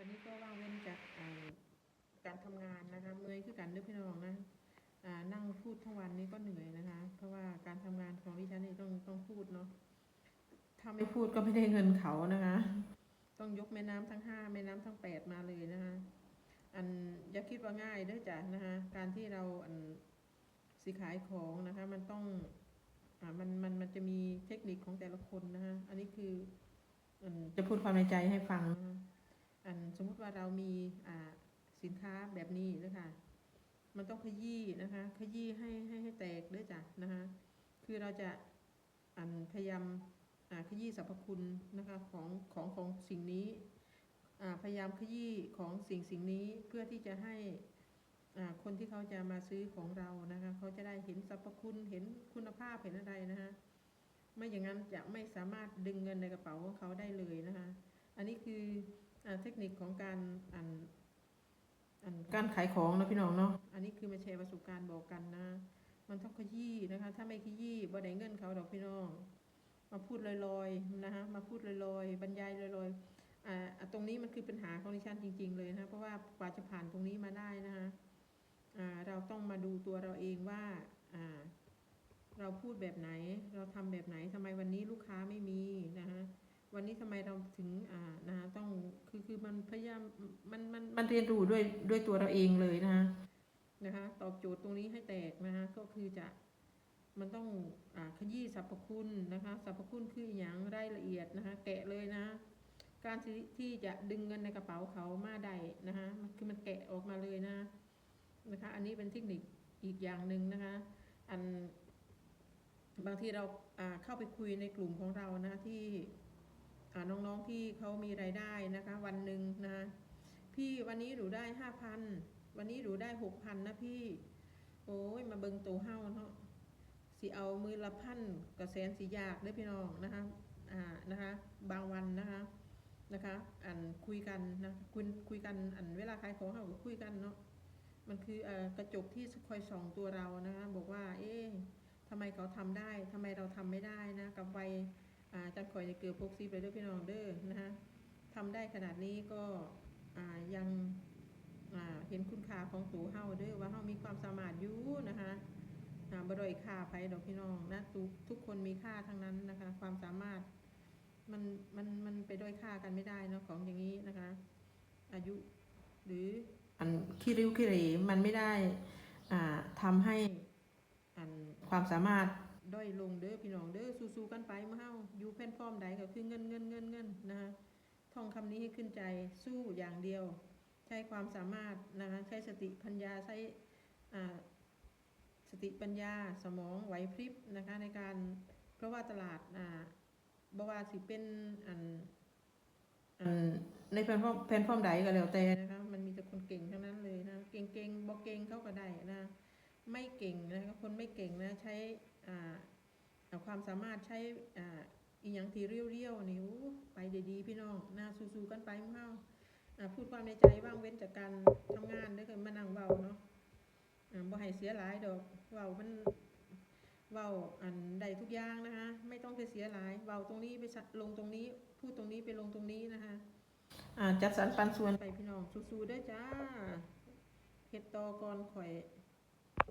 วันนี้ก็ว่างเว้นจากการทำงานนะคะเมื่อยคือกันเด้อพี่น้องนะนั่งพูดทั้งวันนี้ก็เหนื่อยนะคะ เพราะว่าการทำงานของดิฉันนี่ต้องต้องพูดเนาะถ้าไม่พูดก็ไม่ได้เงินเขานะคะ ต้องยกแม่น้ำทั้งห้าแม่น้ำทั้งแปดมาเลยนะคะ อันอย่าคิดว่าง่ายเด้อจ้ะนะคะ การที่เราอันสิขายของนะคะ มันต้องอ่ามันมันมันจะมีเทคนิคของแต่ละคนนะคะ อันนี้คืออันจะพูดความในใจให้ฟังนะคะ สมมุติว่าเรามีสินค้าแบบนี้นะคะ มันต้องขยี้นะคะ ขยี้ให้ให้ให้แตกด้อจ้ะนะคะ คือเราจะอันพยายามขยี้สรรพคุณนะคะของของของสิ่งนี้พยายามขยี้ของสิ่งสิ่งนี้เพื่อที่จะให้คนที่เขาจะมาซื้อของเรานะคะเขาจะได้เห็นสรรพคุณเห็นคุณภาพเห็นอะไรนะคะไม่อย่างนั้นจะไม่สามารถดึงเงินในกระเป๋าของเขาได้เลยนะคะ อันนี้คือ เทคนิคของการอันอันการขายของนะพี่น้องเนาะ อันนี้คือมาแชร์ประสบการณ์บอกกันนะ มันต้องขยี้นะคะ ถ้าไม่ขยี้บ่ได้เงินเขาดอกพี่น้อง มาพูดลอยๆนะคะมาพูดลอยๆ บรรยายลอยๆ อ่า ตรงนี้มันคือปัญหาของดิฉันจริง ๆ เลยนะ เพราะว่ากว่าจะผ่านตรงนี้มาได้นะคะ อ่า เราต้องมาดูตัวเราเองว่า อ่า เราพูดแบบไหน เราทำแบบไหนทำไมวันนี้ลูกค้าไม่มี นี้ทำไมเราถึงอ่านะต้องคือคือมันพยายามมันมันมันเรียนรู้ด้วยด้วยตัวเราเองเลยนะคะนะคะตอบโจทย์ตรงนี้ให้แตกนะคะก็คือจะมันต้องอ่าขยี้สรรพคุณนะคะสรรพคุณคืออย่างรายละเอียดนะคะแกะเลยนะ การที่ที่จะดึงเงินในกระเป๋าเขามาได้นะคะมันคือมันแกะออกมาเลยนะนะคะ อันนี้เป็นเทคนิคอีกอย่างหนึ่งนะคะ อันบางทีเราอ่าเข้าไปคุยในกลุ่มของเรานะที่ น้องๆที่เขามีรายได้นะคะ วันหนึ่งนะพี่วันนี้หนูได้ห้าพันวันนี้หนูได้หกพันนะพี่ โอ้ยมาเบิงโตเฮ้าเนาะสิเอามือละพันกระแสนสียากได้พี่น้องนะคะอ่านะคะบางวันนะคะนะคะอันคุยกันนะคุยคุยกันอันเวลาขายของเราก็คุยกันเนาะมันคืออกระจกที่คอยส่องตัวเรานะคะบอกว่า เอ๊ะทำไมเขาทำได้ทำไมเราไมได้นะกับวัยอ่า ลือพกซีไปด้วยพี่น้องเด้อนะคะทำได้ขนาดนี้ก็ยังเห็นคุณค่าของตัวเฮาเด้อว่าเฮามีความสามารถอยู่นะคะบ่ด้อยค่าไผดอกพี่น้องนะทุกทุกคนมีค่าทั้งนั้นนะคะ ความสามารถมันมันมันไปด้อยค่ากันไม่ได้เนาะของอย่างนี้นะคะ อายุหรืออันขี้ริ้วขี้เหรมันไม่ได้อ่าทำให้อันความสามารถ ด้อยลงเด้อพี่น้องเด้อสู้ๆกันไปมื่อเฮาอยู่แพลตฟอร์มใดก็คือเงินเงินเงินเงินนะคะท่องคำนี้ให้ขึ้นใจสู้อย่างเดียว ใช้ความสามารถนะคะใช้สติปัญญาใช้อ่าสติปัญญาสมองไหวพริบนะคะในการเพราะว่าตลาดอ่าบว่าสิเป็นอันอันในแพลตฟอร์มแพลตฟอร์มใดก็แล้วแต่นะคะ ไม่เก่งนะคะคนไม่เก่งนะใช้อ่าความสามารถใช้อ่าอีหยังทีเรียวๆนี่ไปดีๆพี่น้องนะสู้ๆกันไปมั่งเฮาอ่าพูดความในใจว่างเว้นจากการทำงานด้อก็มานั่งเว้าเนาะอ่าบ่ให้เสียหลายดอกเว้ามันเว้าอันใดทุกอย่างนะคะไม่ต้องไปเสียหลายเว้าตรงนี้ไปลงตรงนี้ พูดตรงนี้ไปลงตรงนี้นะคะอ่าจัดสรรปันส่วนไปพี่น้องสู้ๆด้อจ้าเฮ็ดต่อก่อนข่อย